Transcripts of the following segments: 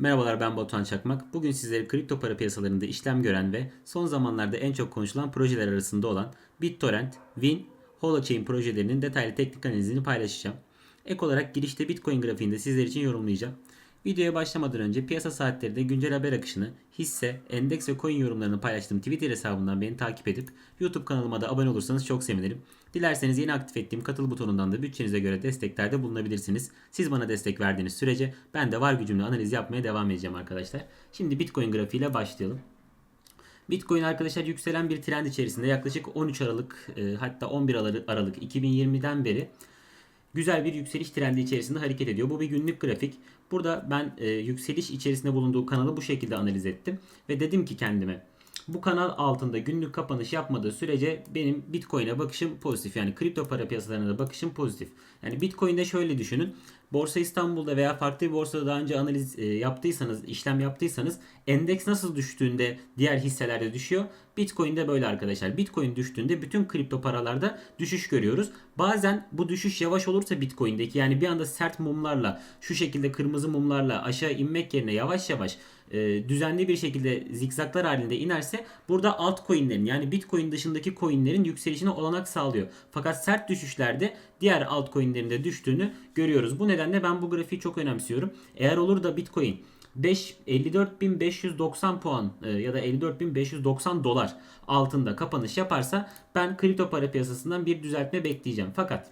Merhabalar ben Batuhan Çakmak. Bugün sizlere kripto para piyasalarında işlem gören ve son zamanlarda en çok konuşulan projeler arasında olan BitTorrent, Win, Holochain projelerinin detaylı teknik analizini paylaşacağım. Ek olarak girişte Bitcoin grafiğini de sizler için yorumlayacağım. Videoya başlamadan önce piyasa saatlerinde güncel haber akışını, hisse, endeks ve coin yorumlarını paylaştığım Twitter hesabından beni takip edip YouTube kanalıma da abone olursanız çok sevinirim. Dilerseniz yeni aktif ettiğim katıl butonundan da bütçenize göre desteklerde bulunabilirsiniz. Siz bana destek verdiğiniz sürece ben de var gücümle analiz yapmaya devam edeceğim arkadaşlar. Şimdi Bitcoin grafiğiyle başlayalım. Bitcoin arkadaşlar yükselen bir trend içerisinde yaklaşık 13 Aralık e, hatta 11 Aralık 2020'den beri güzel bir yükseliş trendi içerisinde hareket ediyor. Bu bir günlük grafik. Burada ben e, yükseliş içerisinde bulunduğu kanalı bu şekilde analiz ettim ve dedim ki kendime bu kanal altında günlük kapanış yapmadığı sürece benim Bitcoin'e bakışım pozitif. Yani kripto para piyasalarına da bakışım pozitif. Yani Bitcoin'de şöyle düşünün. Borsa İstanbul'da veya farklı bir borsada daha önce analiz e, yaptıysanız, işlem yaptıysanız endeks nasıl düştüğünde diğer hisselerde düşüyor. Bitcoin'de böyle arkadaşlar. Bitcoin düştüğünde bütün kripto paralarda düşüş görüyoruz. Bazen bu düşüş yavaş olursa Bitcoin'deki yani bir anda sert mumlarla şu şekilde kırmızı mumlarla aşağı inmek yerine yavaş yavaş e, düzenli bir şekilde zikzaklar halinde inerse burada altcoin'lerin yani Bitcoin dışındaki coin'lerin yükselişine olanak sağlıyor. Fakat sert düşüşlerde diğer altcoin'lerin de düştüğünü görüyoruz. Bu nedenle ben bu grafiği çok önemsiyorum. Eğer olur da Bitcoin 5 54.590 puan e, ya da 54.590 dolar altında kapanış yaparsa ben kripto para piyasasından bir düzeltme bekleyeceğim. Fakat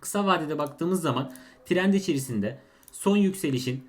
kısa vadede baktığımız zaman trend içerisinde son yükselişin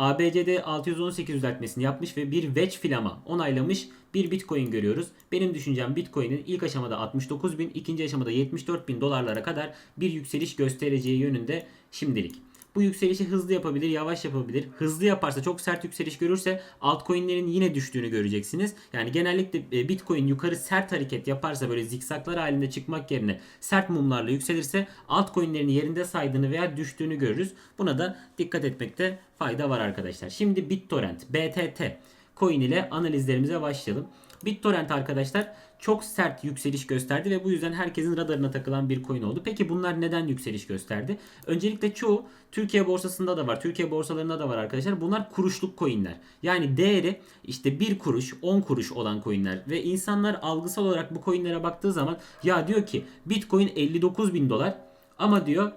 ABCD 618 düzeltmesini yapmış ve bir wedge filama onaylamış bir Bitcoin görüyoruz. Benim düşüncem Bitcoin'in ilk aşamada 69 bin, ikinci aşamada 74 bin dolarlara kadar bir yükseliş göstereceği yönünde şimdilik. Bu yükselişi hızlı yapabilir, yavaş yapabilir. Hızlı yaparsa çok sert yükseliş görürse altcoin'lerin yine düştüğünü göreceksiniz. Yani genellikle e, Bitcoin yukarı sert hareket yaparsa böyle zikzaklar halinde çıkmak yerine sert mumlarla yükselirse altcoin'lerin yerinde saydığını veya düştüğünü görürüz. Buna da dikkat etmekte fayda var arkadaşlar. Şimdi BitTorrent, BTT coin ile analizlerimize başlayalım. BitTorrent arkadaşlar çok sert yükseliş gösterdi ve bu yüzden herkesin radarına takılan bir coin oldu. Peki bunlar neden yükseliş gösterdi? Öncelikle çoğu Türkiye borsasında da var, Türkiye borsalarında da var arkadaşlar. Bunlar kuruşluk coinler. Yani değeri işte 1 kuruş, 10 kuruş olan coinler ve insanlar algısal olarak bu coinlere baktığı zaman ya diyor ki Bitcoin 59 bin dolar ama diyor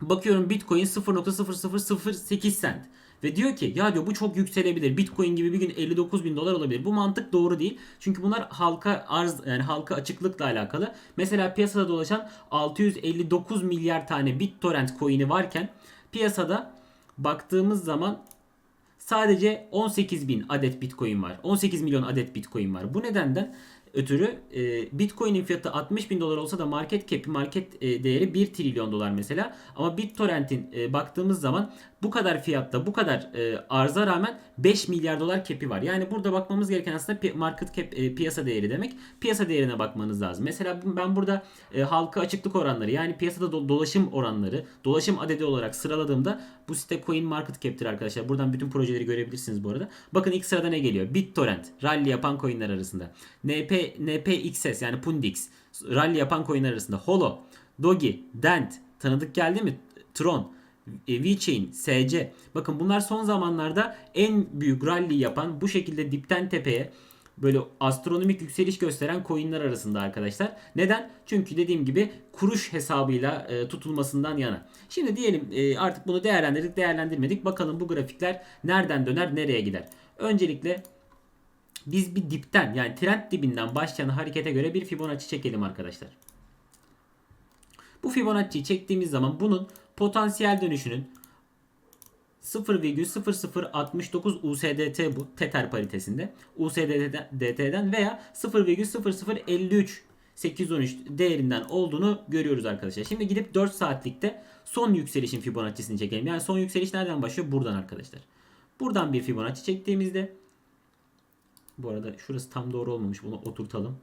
bakıyorum Bitcoin 0.0008 cent. Ve diyor ki ya diyor bu çok yükselebilir. Bitcoin gibi bir gün 59 bin dolar olabilir. Bu mantık doğru değil. Çünkü bunlar halka arz yani halka açıklıkla alakalı. Mesela piyasada dolaşan 659 milyar tane BitTorrent coin'i varken piyasada baktığımız zaman sadece 18 bin adet Bitcoin var. 18 milyon adet Bitcoin var. Bu nedenden ötürü e, Bitcoin'in fiyatı 60 bin dolar olsa da market cap'i market e, değeri 1 trilyon dolar mesela. Ama BitTorrent'in e, baktığımız zaman bu kadar fiyatta bu kadar e, arza rağmen 5 milyar dolar cap'i var. Yani burada bakmamız gereken aslında market cap e, piyasa değeri demek. Piyasa değerine bakmanız lazım. Mesela ben burada e, halka açıklık oranları yani piyasada do- dolaşım oranları, dolaşım adedi olarak sıraladığımda bu site Coin Market Cap'tir arkadaşlar. Buradan bütün projeleri görebilirsiniz bu arada. Bakın ilk sırada ne geliyor? BitTorrent, rally yapan coinler arasında. NP NPXS yani Pundix, rally yapan coinler arasında. Holo, Dogi, Dent, tanıdık geldi mi? Tron, e, VeChain, SC. Bakın bunlar son zamanlarda en büyük rally yapan bu şekilde dipten tepeye böyle astronomik yükseliş gösteren coinler arasında arkadaşlar. Neden? Çünkü dediğim gibi kuruş hesabıyla e, tutulmasından yana. Şimdi diyelim e, artık bunu değerlendirdik, değerlendirmedik. Bakalım bu grafikler nereden döner, nereye gider? Öncelikle biz bir dipten yani trend dibinden başlayan harekete göre bir Fibonacci çekelim arkadaşlar. Bu Fibonacci'yi çektiğimiz zaman bunun potansiyel dönüşünün 0,0069 USDT bu Tether paritesinde. USDT'den veya 0,0053 813 değerinden olduğunu görüyoruz arkadaşlar. Şimdi gidip 4 saatlikte son yükselişin Fibonacci'sini çekelim. Yani son yükseliş nereden başlıyor? Buradan arkadaşlar. Buradan bir Fibonacci çektiğimizde bu arada şurası tam doğru olmamış. Bunu oturtalım.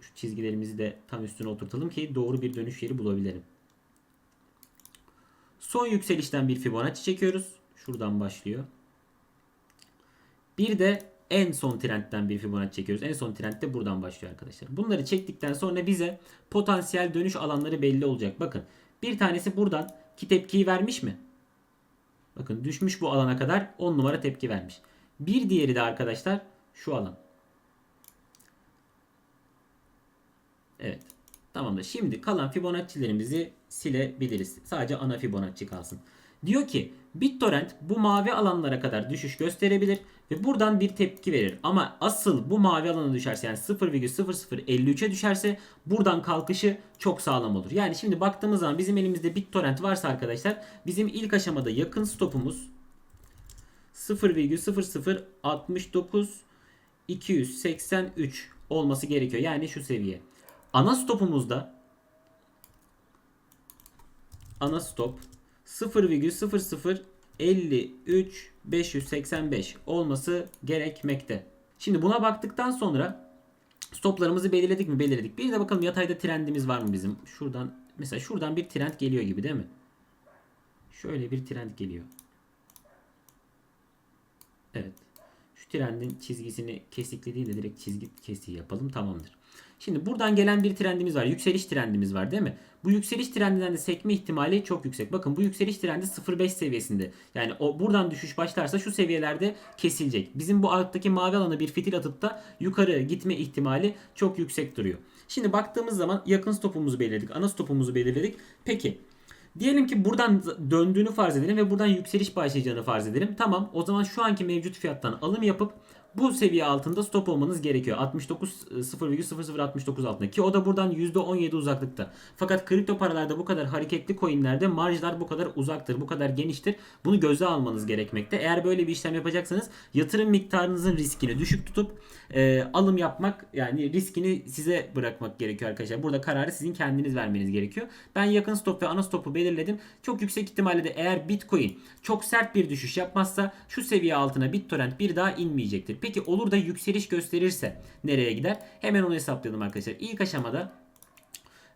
Şu çizgilerimizi de tam üstüne oturtalım ki doğru bir dönüş yeri bulabilirim. Son yükselişten bir Fibonacci çekiyoruz. Şuradan başlıyor. Bir de en son trendten bir Fibonacci çekiyoruz. En son trend de buradan başlıyor arkadaşlar. Bunları çektikten sonra bize potansiyel dönüş alanları belli olacak. Bakın bir tanesi buradan ki tepkiyi vermiş mi? Bakın düşmüş bu alana kadar 10 numara tepki vermiş. Bir diğeri de arkadaşlar şu alan. Evet. Tamamdır. Şimdi kalan Fibonacci'lerimizi silebiliriz. Sadece ana Fibonacci kalsın. Diyor ki BitTorrent bu mavi alanlara kadar düşüş gösterebilir ve buradan bir tepki verir. Ama asıl bu mavi alana düşerse yani 0,0053'e düşerse buradan kalkışı çok sağlam olur. Yani şimdi baktığımız zaman bizim elimizde BitTorrent varsa arkadaşlar bizim ilk aşamada yakın stopumuz 0,0069 283 olması gerekiyor. Yani şu seviye. Ana stopumuzda ana stop 0,0053 585 olması gerekmekte. Şimdi buna baktıktan sonra stoplarımızı belirledik mi? Belirledik. Bir de bakalım yatayda trendimiz var mı bizim? Şuradan mesela şuradan bir trend geliyor gibi değil mi? Şöyle bir trend geliyor. Evet. Trendin çizgisini kesikli değil de direkt çizgi kestiği yapalım. Tamamdır. Şimdi buradan gelen bir trendimiz var. Yükseliş trendimiz var değil mi? Bu yükseliş trendinden de sekme ihtimali çok yüksek. Bakın bu yükseliş trendi 0.5 seviyesinde. Yani o buradan düşüş başlarsa şu seviyelerde kesilecek. Bizim bu alttaki mavi alana bir fitil atıp da yukarı gitme ihtimali çok yüksek duruyor. Şimdi baktığımız zaman yakın stopumuzu belirledik. Ana stopumuzu belirledik. Peki Diyelim ki buradan döndüğünü farz edelim ve buradan yükseliş başlayacağını farz edelim. Tamam o zaman şu anki mevcut fiyattan alım yapıp bu seviye altında stop olmanız gerekiyor. 69 0,0069 altında ki o da buradan %17 uzaklıkta. Fakat kripto paralarda bu kadar hareketli coinlerde marjlar bu kadar uzaktır, bu kadar geniştir. Bunu göze almanız gerekmekte. Eğer böyle bir işlem yapacaksanız yatırım miktarınızın riskini düşük tutup e, alım yapmak yani riskini size bırakmak gerekiyor arkadaşlar. Burada kararı sizin kendiniz vermeniz gerekiyor. Ben yakın stop ve ana stopu belirledim. Çok yüksek ihtimalle de eğer Bitcoin çok sert bir düşüş yapmazsa şu seviye altına BitTorrent bir daha inmeyecektir. Peki olur da yükseliş gösterirse nereye gider? Hemen onu hesaplayalım arkadaşlar. İlk aşamada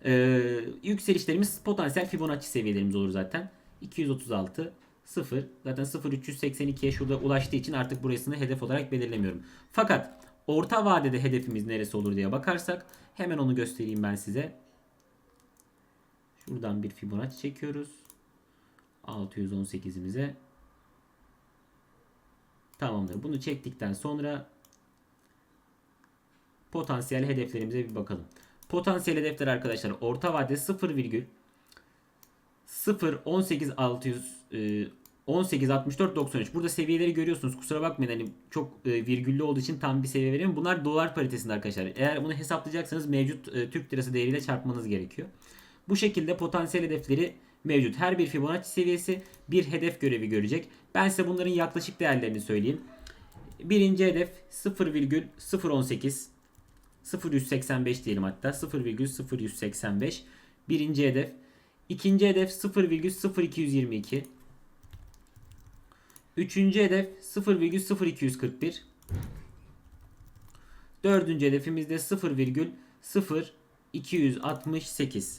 e, yükselişlerimiz potansiyel Fibonacci seviyelerimiz olur zaten. 236 0 zaten 0382'ye şurada ulaştığı için artık burasını hedef olarak belirlemiyorum. Fakat orta vadede hedefimiz neresi olur diye bakarsak hemen onu göstereyim ben size. Şuradan bir Fibonacci çekiyoruz. 618'imize Tamamdır. Bunu çektikten sonra potansiyel hedeflerimize bir bakalım. Potansiyel hedefler arkadaşlar orta vade 0 virgül 0 18 600 18 64 93. Burada seviyeleri görüyorsunuz. Kusura bakmayın hani çok e, virgüllü olduğu için tam bir seviye vereyim. Bunlar dolar paritesinde arkadaşlar. Eğer bunu hesaplayacaksanız mevcut e, Türk lirası değeriyle çarpmanız gerekiyor. Bu şekilde potansiyel hedefleri mevcut. Her bir Fibonacci seviyesi bir hedef görevi görecek. Ben size bunların yaklaşık değerlerini söyleyeyim. Birinci hedef 0,018 0185 diyelim hatta 0,0185 birinci hedef. İkinci hedef 0,0222 Üçüncü hedef 0,0241 Dördüncü hedefimiz de 0,0268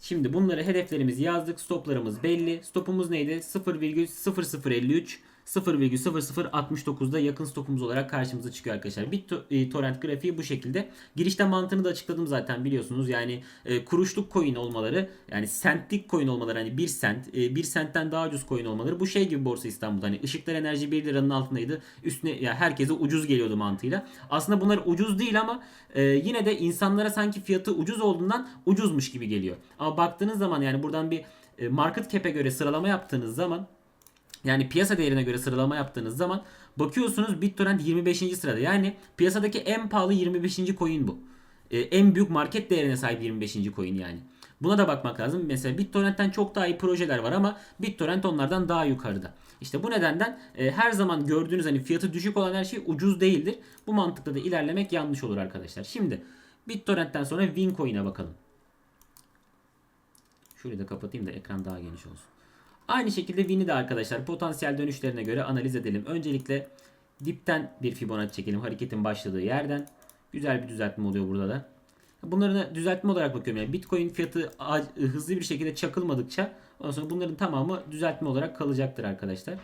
Şimdi bunları hedeflerimizi yazdık. Stoplarımız belli. Stopumuz neydi? 0,0053 0,0069'da yakın stopumuz olarak karşımıza çıkıyor arkadaşlar. BitTorrent grafiği bu şekilde. Girişte mantığını da açıkladım zaten biliyorsunuz. Yani e, kuruşluk coin olmaları yani sentlik coin olmaları hani 1 sent, e, 1 sentten daha ucuz coin olmaları bu şey gibi Borsa İstanbul'da hani ışıklar enerji 1 liranın altındaydı. Üstüne ya yani herkese ucuz geliyordu mantığıyla. Aslında bunlar ucuz değil ama e, yine de insanlara sanki fiyatı ucuz olduğundan ucuzmuş gibi geliyor. Ama baktığınız zaman yani buradan bir e, market cap'e göre sıralama yaptığınız zaman yani piyasa değerine göre sıralama yaptığınız zaman bakıyorsunuz BitTorrent 25. sırada. Yani piyasadaki en pahalı 25. coin bu. Ee, en büyük market değerine sahip 25. coin yani. Buna da bakmak lazım. Mesela BitTorrent'ten çok daha iyi projeler var ama BitTorrent onlardan daha yukarıda. İşte bu nedenden e, her zaman gördüğünüz hani fiyatı düşük olan her şey ucuz değildir. Bu mantıkla da ilerlemek yanlış olur arkadaşlar. Şimdi BitTorrent'ten sonra Wincoin'e bakalım. Şurayı da kapatayım da ekran daha geniş olsun. Aynı şekilde Win'i de arkadaşlar potansiyel dönüşlerine göre analiz edelim. Öncelikle dipten bir Fibonacci çekelim hareketin başladığı yerden. Güzel bir düzeltme oluyor burada da. Bunların düzeltme olarak bakıyorum. Yani Bitcoin fiyatı hızlı bir şekilde çakılmadıkça ondan sonra bunların tamamı düzeltme olarak kalacaktır arkadaşlar.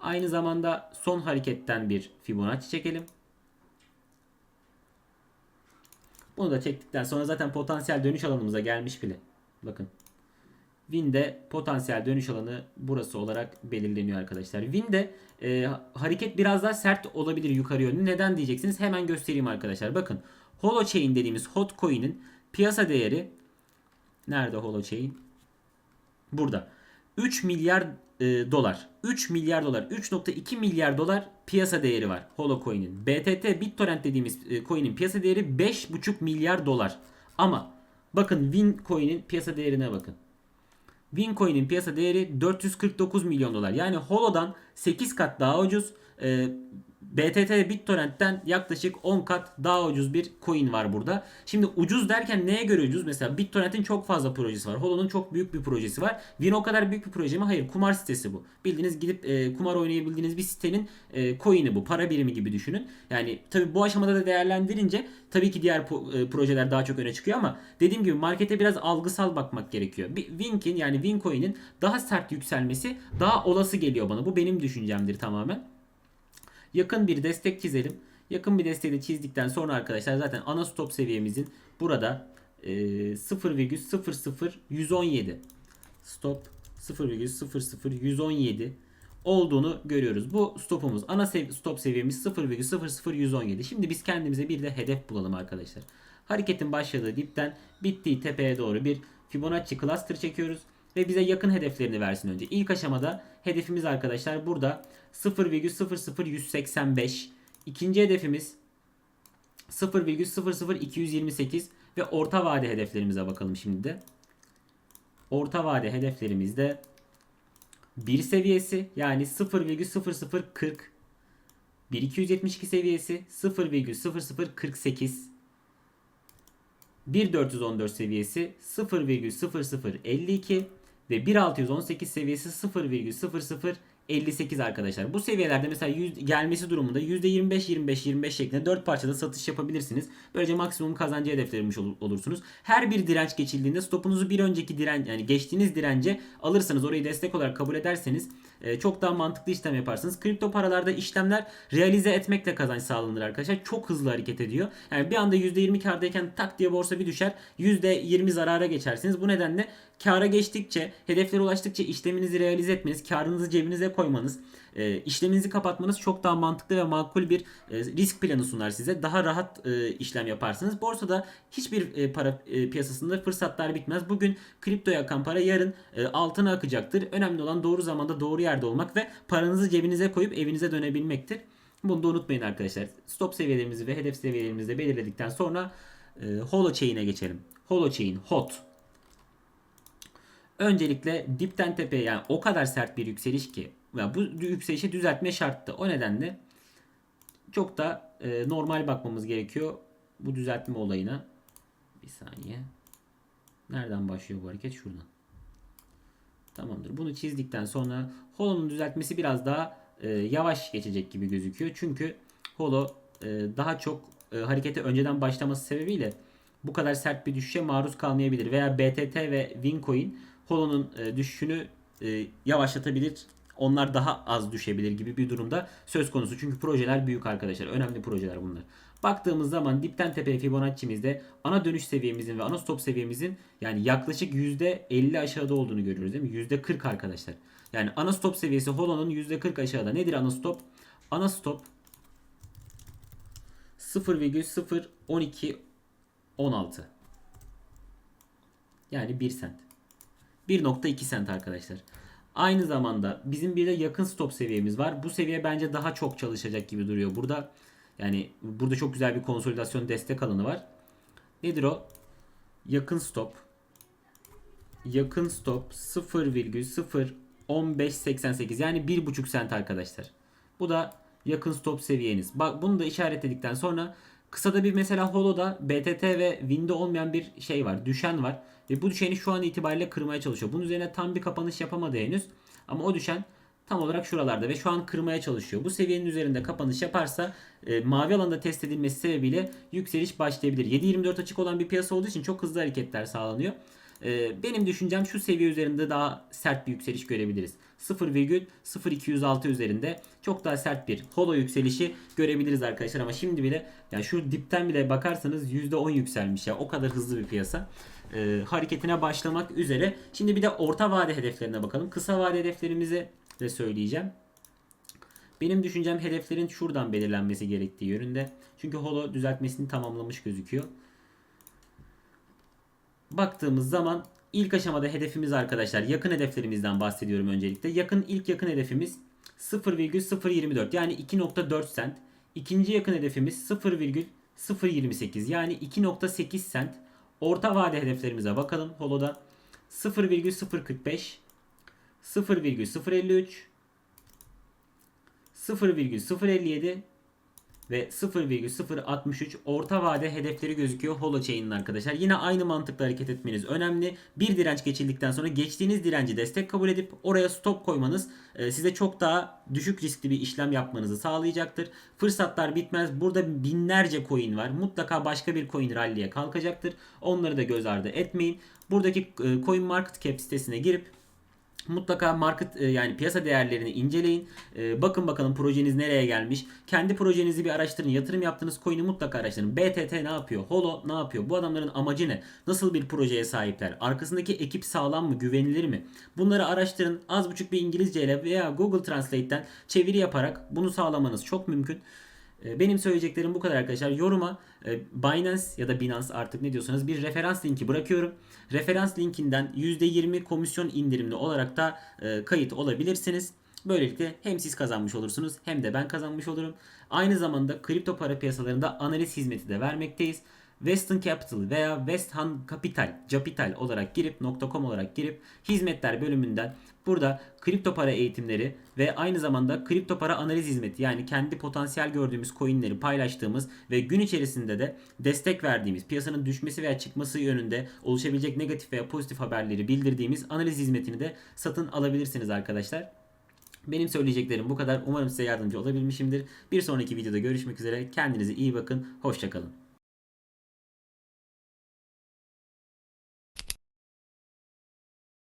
Aynı zamanda son hareketten bir Fibonacci çekelim. Bunu da çektikten sonra zaten potansiyel dönüş alanımıza gelmiş bile. Bakın Win'de potansiyel dönüş alanı burası olarak belirleniyor arkadaşlar. Win'de e, hareket biraz daha sert olabilir yukarı yönlü. Neden diyeceksiniz? Hemen göstereyim arkadaşlar. Bakın Holochain dediğimiz hot coin'in piyasa değeri nerede Holochain? Burada. 3 milyar e, dolar. 3 milyar dolar. 3.2 milyar dolar piyasa değeri var Holocoin'in. BTT BitTorrent dediğimiz e, coin'in piyasa değeri 5.5 milyar dolar. Ama bakın Wincoin'in piyasa değerine bakın. Wincoin'in piyasa değeri 449 milyon dolar. Yani Holo'dan 8 kat daha ucuz. E, BTT ve BitTorrent'ten yaklaşık 10 kat daha ucuz bir coin var burada. Şimdi ucuz derken neye göre ucuz? Mesela BitTorrent'in çok fazla projesi var. Holo'nun çok büyük bir projesi var. Win o kadar büyük bir proje mi? Hayır. Kumar sitesi bu. Bildiğiniz gidip e, kumar oynayabildiğiniz bir sitenin e, coin'i bu. Para birimi gibi düşünün. Yani tabi bu aşamada da değerlendirince tabii ki diğer e, projeler daha çok öne çıkıyor ama dediğim gibi markete biraz algısal bakmak gerekiyor. Bir Wink'in yani Wincoin'in daha sert yükselmesi daha olası geliyor bana. Bu benim düşüncemdir tamamen. Yakın bir destek çizelim. Yakın bir desteği de çizdikten sonra arkadaşlar zaten ana stop seviyemizin burada e, 0,00117 stop 0,00117 olduğunu görüyoruz. Bu stopumuz ana sev- stop seviyemiz 0,00117. Şimdi biz kendimize bir de hedef bulalım arkadaşlar. Hareketin başladığı dipten bittiği tepeye doğru bir Fibonacci cluster çekiyoruz ve bize yakın hedeflerini versin önce. İlk aşamada hedefimiz arkadaşlar burada 0,00185. İkinci hedefimiz 0,00228 ve orta vade hedeflerimize bakalım şimdi de. Orta vade hedeflerimizde 1 seviyesi yani 0,0040 1272 seviyesi 0,0048 1414 seviyesi 0,0052 ve 1618 seviyesi 0,0058 arkadaşlar. Bu seviyelerde mesela yüz, gelmesi durumunda %25-25-25 şeklinde 4 parçada satış yapabilirsiniz. Böylece maksimum kazancı hedeflemiş ol- olursunuz. Her bir direnç geçildiğinde stopunuzu bir önceki diren yani geçtiğiniz dirence alırsanız orayı destek olarak kabul ederseniz e, çok daha mantıklı işlem yaparsınız. Kripto paralarda işlemler realize etmekle kazanç sağlanır arkadaşlar. Çok hızlı hareket ediyor. Yani bir anda %20 kardayken tak diye borsa bir düşer. %20 zarara geçersiniz. Bu nedenle kara geçtikçe, hedeflere ulaştıkça işleminizi realize etmeniz, karınızı cebinize koymanız, e, işleminizi kapatmanız çok daha mantıklı ve makul bir e, risk planı sunar size. Daha rahat e, işlem yaparsınız. Borsada hiçbir e, para e, piyasasında fırsatlar bitmez. Bugün kriptoya akan para yarın e, altına akacaktır. Önemli olan doğru zamanda doğru yerde olmak ve paranızı cebinize koyup evinize dönebilmektir. Bunu da unutmayın arkadaşlar. Stop seviyelerimizi ve hedef seviyelerimizi de belirledikten sonra e, Holochain'e geçelim. Holochain, HOT. Öncelikle dipten tepeye yani o kadar sert bir yükseliş ki ya bu yükselişi düzeltme şarttı. O nedenle çok da e, normal bakmamız gerekiyor bu düzeltme olayına. Bir saniye. Nereden başlıyor bu hareket? Şuradan. Tamamdır. Bunu çizdikten sonra Holo'nun düzeltmesi biraz daha e, yavaş geçecek gibi gözüküyor. Çünkü Holo e, daha çok e, harekete önceden başlaması sebebiyle bu kadar sert bir düşüşe maruz kalmayabilir. Veya BTT ve Wincoin Holo'nun e, düşüşünü e, yavaşlatabilir. Onlar daha az düşebilir gibi bir durumda söz konusu. Çünkü projeler büyük arkadaşlar. Önemli projeler bunlar. Baktığımız zaman dipten tepeye Fibonacci'mizde ana dönüş seviyemizin ve ana stop seviyemizin yani yaklaşık %50 aşağıda olduğunu görüyoruz değil mi? %40 arkadaşlar. Yani ana stop seviyesi Holo'nun %40 aşağıda. Nedir ana stop? Ana stop 0,01216 yani 1 sent. 1.2 sent arkadaşlar. Aynı zamanda bizim bir de yakın stop seviyemiz var. Bu seviye bence daha çok çalışacak gibi duruyor. Burada yani burada çok güzel bir konsolidasyon destek alanı var. Nedir o? Yakın stop. Yakın stop 0,01588 yani 1.5 sent arkadaşlar. Bu da yakın stop seviyeniz. Bak bunu da işaretledikten sonra kısada bir mesela Holo'da BTT ve Win'de olmayan bir şey var. Düşen var. Ve bu düşeni şu an itibariyle kırmaya çalışıyor. Bunun üzerine tam bir kapanış yapamadı henüz. Ama o düşen tam olarak şuralarda ve şu an kırmaya çalışıyor. Bu seviyenin üzerinde kapanış yaparsa e, mavi alanda test edilmesi sebebiyle yükseliş başlayabilir. 7.24 açık olan bir piyasa olduğu için çok hızlı hareketler sağlanıyor. Ee, benim düşüncem şu seviye üzerinde daha sert bir yükseliş görebiliriz. 0,0206 üzerinde çok daha sert bir holo yükselişi görebiliriz arkadaşlar ama şimdi bile yani şu dipten bile bakarsanız %10 yükselmiş ya o kadar hızlı bir piyasa. Ee, hareketine başlamak üzere. Şimdi bir de orta vade hedeflerine bakalım. Kısa vade hedeflerimizi de söyleyeceğim. Benim düşüncem hedeflerin şuradan belirlenmesi gerektiği yönünde. Çünkü holo düzeltmesini tamamlamış gözüküyor. Baktığımız zaman ilk aşamada hedefimiz arkadaşlar yakın hedeflerimizden bahsediyorum öncelikle. Yakın ilk yakın hedefimiz 0,024 yani 2.4 cent. İkinci yakın hedefimiz 0,028 yani 2.8 cent. Orta vade hedeflerimize bakalım. Holo'da 0,045 0,053 0,057 ve 0,063 orta vade hedefleri gözüküyor Holochain'in arkadaşlar. Yine aynı mantıkla hareket etmeniz önemli. Bir direnç geçildikten sonra geçtiğiniz direnci destek kabul edip oraya stop koymanız e, size çok daha düşük riskli bir işlem yapmanızı sağlayacaktır. Fırsatlar bitmez. Burada binlerce coin var. Mutlaka başka bir coin rally'e kalkacaktır. Onları da göz ardı etmeyin. Buradaki e, Coin Market Cap sitesine girip Mutlaka market e, yani piyasa değerlerini inceleyin. E, Bakın bakalım projeniz nereye gelmiş. Kendi projenizi bir araştırın. Yatırım yaptığınız coin'i mutlaka araştırın. BTT ne yapıyor? Holo ne yapıyor? Bu adamların amacı ne? Nasıl bir projeye sahipler? Arkasındaki ekip sağlam mı? Güvenilir mi? Bunları araştırın. Az buçuk bir İngilizce ile veya Google Translate'ten çeviri yaparak bunu sağlamanız çok mümkün. E, Benim söyleyeceklerim bu kadar arkadaşlar. Yoruma e, Binance ya da Binance artık ne diyorsanız bir referans linki bırakıyorum. Referans linkinden %20 komisyon indirimli olarak da e, kayıt olabilirsiniz. Böylelikle hem siz kazanmış olursunuz hem de ben kazanmış olurum. Aynı zamanda kripto para piyasalarında analiz hizmeti de vermekteyiz. Western Capital veya West Ham Capital, Capital olarak girip .com olarak girip hizmetler bölümünden burada kripto para eğitimleri ve aynı zamanda kripto para analiz hizmeti yani kendi potansiyel gördüğümüz coinleri paylaştığımız ve gün içerisinde de destek verdiğimiz piyasanın düşmesi veya çıkması yönünde oluşabilecek negatif veya pozitif haberleri bildirdiğimiz analiz hizmetini de satın alabilirsiniz arkadaşlar. Benim söyleyeceklerim bu kadar. Umarım size yardımcı olabilmişimdir. Bir sonraki videoda görüşmek üzere. Kendinize iyi bakın. Hoşçakalın.